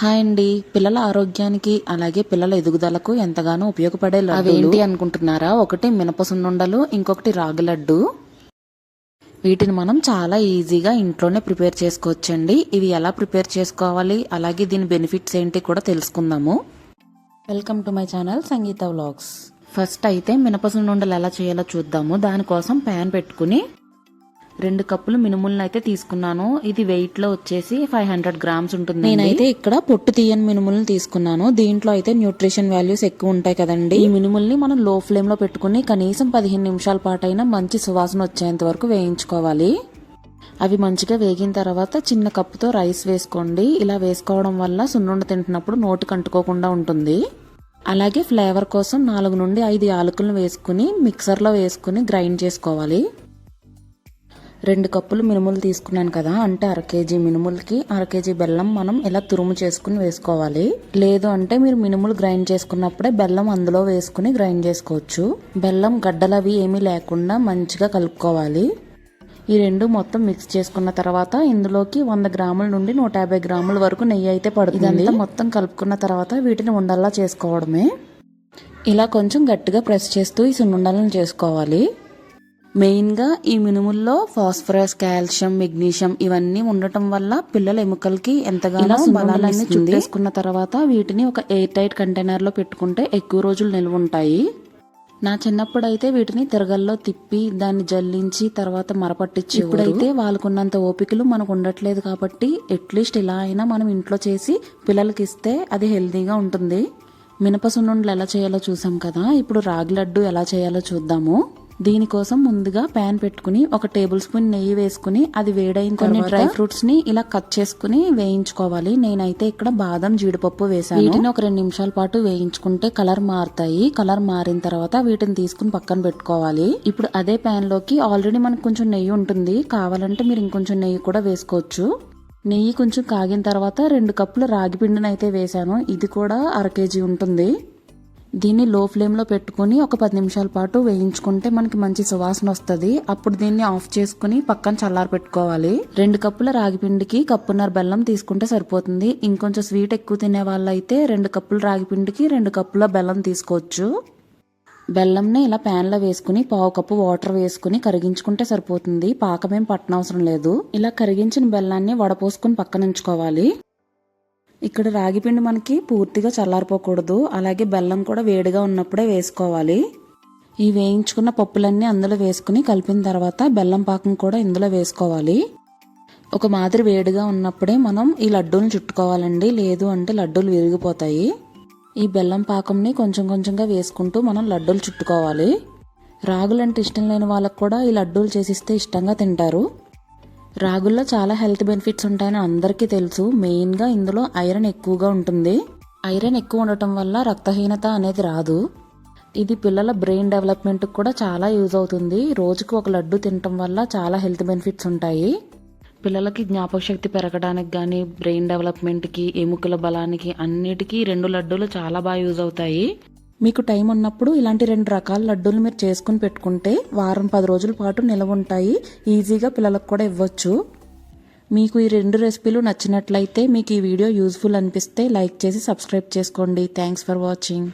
Hi అండి. పిల్లల ఆరోగ్యానికి అలాగే పిల్లల ఎదుగుదలకు ఎంతగానో ఉపయోగపడే అవేంటి అనుకుంటున్నారా? ఒకటి మినప సున్నుండలు ఇంకొకటి రాగి లడ్డు. వీటిని మనం చాలా ఈజీగా ఇంట్లోనే ప్రిపేర్ చేసుకోవచ్చండి. ఇవి ఎలా ప్రిపేర్ చేసుకోవాలి? అలాగే దీని బెనిఫిట్స్ ఏంటి కూడా తెలుసుకుందాము. Welcome to my channel Sangeetha vlogs. First అయితే మినప సున్నుండలు ఎలా చేయాలో చూద్దాము. దానికోసం ప్యాన్ పెట్టుకుని రెండు కప్పులు మినుములను అయితే తీసుకున్నాను. ఇది వెయిట్లో వచ్చేసి ఫైవ్ హండ్రెడ్ గ్రామ్స్ ఉంటుంది నేనైతే ఇక్కడ పొట్టు తీయని మినుములను తీసుకున్నాను. దీంట్లో అయితే న్యూట్రిషన్ వాల్యూస్ ఎక్కువ ఉంటాయి కదండి. ఈ మినుముల్ని మనం లో ఫ్లేమ్లో పెట్టుకుని కనీసం పదిహేను నిమిషాల పాటు అయినా మంచి సువాసన వచ్చేంత వరకు వేయించుకోవాలి. అవి మంచిగా వేగిన తర్వాత చిన్న కప్పుతో రైస్ వేసుకోండి. ఇలా వేసుకోవడం వల్ల సున్నుండ తింటున్నప్పుడు నోటికి అంటుకోకుండా ఉంటుంది. అలాగే ఫ్లేవర్ కోసం నాలుగు నుండి ఐదు యాలకులను వేసుకుని మిక్సర్లో వేసుకుని గ్రైండ్ చేసుకోవాలి. రెండు కప్పులు మినుములు తీసుకున్నాను కదా అంటే అర కేజీ మినుములకి అర కేజీ బెల్లం మనం ఇలా తురుము చేసుకుని వేసుకోవాలి. లేదు అంటే మీరు మినుములు గ్రైండ్ చేసుకున్నప్పుడే బెల్లం అందులో వేసుకుని గ్రైండ్ చేసుకోవచ్చు. బెల్లం గడ్డలు అవి ఏమీ లేకుండా మంచిగా కలుపుకోవాలి. ఈ రెండు మొత్తం మిక్స్ చేసుకున్న తర్వాత ఇందులోకి వంద గ్రాముల నుండి నూట యాభై గ్రాముల వరకు నెయ్యి అయితే పడుతుంది. ఇదంతా మొత్తం కలుపుకున్న తర్వాత వీటిని ఉండల్లా చేసుకోవడమే. ఇలా కొంచెం గట్టిగా ప్రెస్ చేస్తూ ఈ సున్నుండలను చేసుకోవాలి. మెయిన్గా ఈ మినుముల్లో ఫాస్ఫరస్ కాల్షియం మెగ్నీషియం ఇవన్నీ ఉండటం వల్ల పిల్లల ఎముకలకి ఎంతగానో బలాలన్నీ చుట్టేసుకున్న తర్వాత వీటిని ఒక ఎయిర్ టైట్ కంటైనర్లో పెట్టుకుంటే ఎక్కువ రోజులు నిల్వ ఉంటాయి. నా చిన్నప్పుడు అయితే వీటిని తిరగల్లో తిప్పి దాన్ని జల్లించి తర్వాత మరపట్టించి ఇప్పుడైతే వాళ్ళకున్నంత ఓపికలు మనకు ఉండట్లేదు కాబట్టి అట్లీస్ట్ ఇలా అయినా మనం ఇంట్లో చేసి పిల్లలకి ఇస్తే అది హెల్తీగా ఉంటుంది. మినప సున్నుండలు ఎలా చేయాలో చూసాం కదా. ఇప్పుడు రాగి లడ్డు ఎలా చేయాలో చూద్దాము. దీనికోసం ముందుగా ప్యాన్ పెట్టుకుని ఒక టేబుల్ స్పూన్ నెయ్యి వేసుకుని అది వేడైన కొన్ని డ్రై ఫ్రూట్స్ని ఇలా కట్ చేసుకుని వేయించుకోవాలి. నేనైతే ఇక్కడ బాదం జీడిపప్పు వేసాను వీటిని ఒక రెండు నిమిషాల పాటు వేయించుకుంటే కలర్ మారుతాయి. కలర్ మారిన తర్వాత వీటిని తీసుకుని పక్కన పెట్టుకోవాలి. ఇప్పుడు అదే ప్యాన్లోకి ఆల్రెడీ మనకు కొంచెం నెయ్యి ఉంటుంది. కావాలంటే మీరు ఇంకొంచెం నెయ్యి కూడా వేసుకోవచ్చు. నెయ్యి కొంచెం కాగిన తర్వాత రెండు కప్పుల రాగి పిండిని అయితే వేసాను ఇది కూడా అర కేజీ ఉంటుంది. దీన్ని లో ఫ్లేమ్లో పెట్టుకుని ఒక పది నిమిషాల పాటు వేయించుకుంటే మనకి మంచి సువాసన వస్తుంది. అప్పుడు దీన్ని ఆఫ్ చేసుకుని పక్కన చల్లారి పెట్టుకోవాలి. రెండు కప్పుల రాగి పిండికి కప్పున్నర బెల్లం తీసుకుంటే సరిపోతుంది. ఇంకొంచెం స్వీట్ ఎక్కువ తినే వాళ్ళైతే రెండు కప్పుల రాగి పిండికి రెండు కప్పుల బెల్లం తీసుకోవచ్చు. బెల్లంని ఇలా ప్యాన్లో వేసుకుని పావు కప్పు వాటర్ వేసుకుని కరిగించుకుంటే సరిపోతుంది. పాకమేం పట్టనవసరం లేదు. ఇలా కరిగించిన బెల్లాన్ని వడపోసుకుని పక్కన ఉంచుకోవాలి. ఇక్కడ రాగిపిండి మనకి పూర్తిగా చల్లారిపోకూడదు. అలాగే బెల్లం కూడా వేడిగా ఉన్నప్పుడే వేసుకోవాలి. ఈ వేయించుకున్న పప్పులన్నీ అందులో వేసుకుని కలిపిన తర్వాత బెల్లం పాకం కూడా ఇందులో వేసుకోవాలి. ఒక మాదిరి వేడిగా ఉన్నప్పుడే మనం ఈ లడ్డూలను చుట్టుకోవాలండి. లేదు అంటే లడ్డూలు విరిగిపోతాయి. ఈ బెల్లం పాకంని కొంచెం కొంచెంగా వేసుకుంటూ మనం లడ్డూలు చుట్టుకోవాలి. రాగులంటే ఇష్టం లేని వాళ్ళకు కూడా ఈ లడ్డూలు చేసిస్తే ఇష్టంగా తింటారు. రాగుల్లో చాలా హెల్త్ బెనిఫిట్స్ ఉంటాయని అందరికీ తెలుసు. మెయిన్గా ఇందులో ఐరన్ ఎక్కువగా ఉంటుంది. ఐరన్ ఎక్కువ ఉండటం వల్ల రక్తహీనత అనేది రాదు. ఇది పిల్లల బ్రెయిన్ డెవలప్మెంట్కి కూడా చాలా యూజ్ అవుతుంది. రోజుకు ఒక లడ్డు తినటం వల్ల చాలా హెల్త్ బెనిఫిట్స్ ఉంటాయి. పిల్లలకి జ్ఞాపక శక్తి పెరగడానికి కానీ బ్రెయిన్ డెవలప్మెంట్కి ఎముకల బలానికి అన్నిటికీ రెండు లడ్డూలు చాలా బాగా యూజ్ అవుతాయి. మీకు టైం ఉన్నప్పుడు ఇలాంటి రెండు రకాల లడ్డూలు మీరు చేసుకుని పెట్టుకుంటే వారం పది రోజుల పాటు నిలవ ఉంటాయి. ఈజీగా పిల్లలకు కూడా ఇవ్వచ్చు. మీకు ఈ రెండు రెసిపీలు నచ్చినట్లయితే మీకు ఈ వీడియో యూజ్ఫుల్ అనిపిస్తే లైక్ చేసి సబ్స్క్రైబ్ చేసుకోండి. Thanks for watching